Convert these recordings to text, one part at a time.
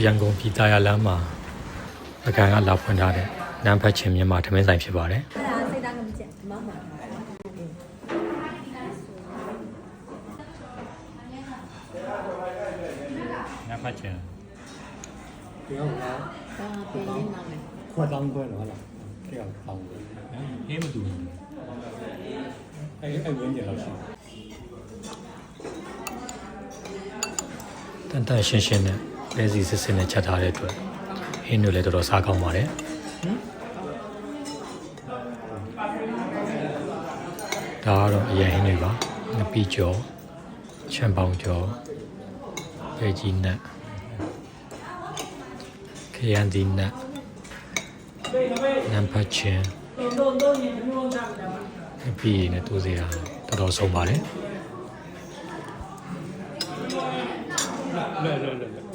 ရန်ကုန်ပြည်သားရလမ်းမှာအကန်ကလာဖွင့်ထားတဲ့နန်းဖတ်ချင်းမြန်မာထမင်းဆိုင်ဖြစ်ပါတယ်အဲ့ဒါစိတ်သားကမကြက်မမနန်းဖတ်ချင်းဒီကောင်ကဒါပြင်ရင်းနာမယ်ခွက်တောင်းခွဲတော့ဟုတ်လားဒီကောင်တောင်းခွဲအေးမတူဘူးအဲ့အဲ့ဝင်းကျင်တော့ရှိတန်တန်ရှင်းရှင်းနဲ့ လဲစီစစ်စစ်နဲ့ချက်ထားတဲ့အတွက်ဟင်းတွေလည်းတော်တော်စားကောင်းပါတယ်ဒါကတော့အရင်ဟင်းတွေပါငပီကျော်ချမ်ပေါင်ကျော်ရေကြီးနက်ခရမ်းဒီနက်နမ်ဖတ်ချင်းငပီနဲ့တူစီတာတော်တော်ဆုံးပါတယ်လဲလဲလဲမင်းမ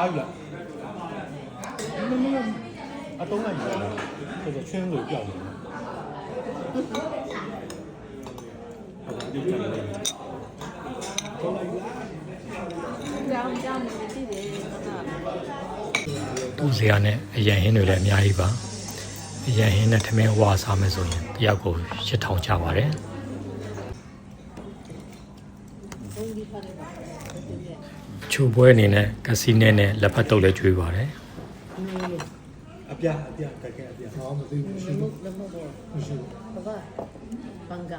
တားယူလားမင်းမင်းအတုံးလိုက်ပြီလားဆိုတော့ချင်းကိုပြောက်တယ်ဟုတ်ကဲ့ဒီကနေ့တော့လိုက်လားကြောင်ကြောင်နေကြည့်တယ်ကတူစရာနဲ့အရန်ဟင်းတွေလည်းအများကြီးပါအရန်ဟင်းနဲ့ထမင်းဝါစားမယ်ဆိုရင်တယောက်ကို8000ကျပါတယ် ဘုံဒီဖတ်တယ်ပါ ချူပွဲအနေနဲ့ကစီနဲနဲ့လက်ဖက်တုပ်လည်းကျွေးပါတယ်နေအပြအပြတကယ်အပြဟောမသိဘူးရှိလဘူးမလမဘောမရှိဘာဘာဘန်ကာ